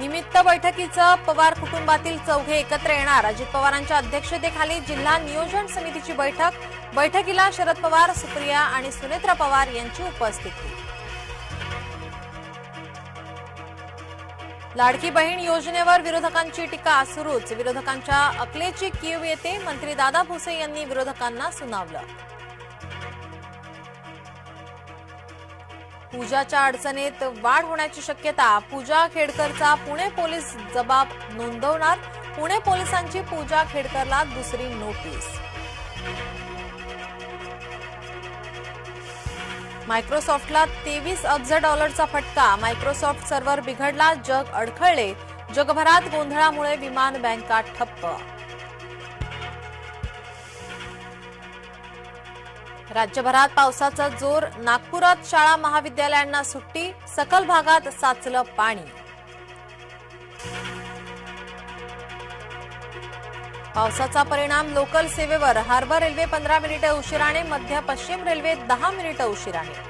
निमित्त बैठकीचं पवार कुटुंबातील चौघे एकत्र येणार. अजित पवारांच्या अध्यक्षतेखाली जिल्हा नियोजन समितीची बैठक. बैठकीला शरद पवार सुप्रिया आणि सुनेत्रा पवार यांची उपस्थिती. लाडकी बहीण योजनेवर विरोधकांची टीका सुरूच. विरोधकांच्या अकलेची कीव येते. मंत्री दादा भुसे यांनी विरोधकांना सुनावलं. पूजाच्या अडचणीत वाढ होण्याची शक्यता पूजा खेडकरचा पुणे पोलीस जबाब नोंदवणार. पुणे पोलिसांची पूजा खेडकरला दुसरी नोटीस. मायक्रोसॉफ्टला तेवीस अब्ज डॉलरचा फटका. मायक्रोसॉफ्ट सर्व्हर बिघडला जग अडखळले. जगभरात गोंधळामुळे विमान बँका ठप्प. राज्यभरात पावसाचा जोर नागपुरात शाळा महाविद्यालयांना सुट्टी सकल भागात साचलं पाणी. पावसाचा परिणाम लोकल सेवेवर हार्बर रेल्वे पंधरा मिनिटं उशिराने मध्य पश्चिम रेल्वे दहा मिनिटं उशिराने.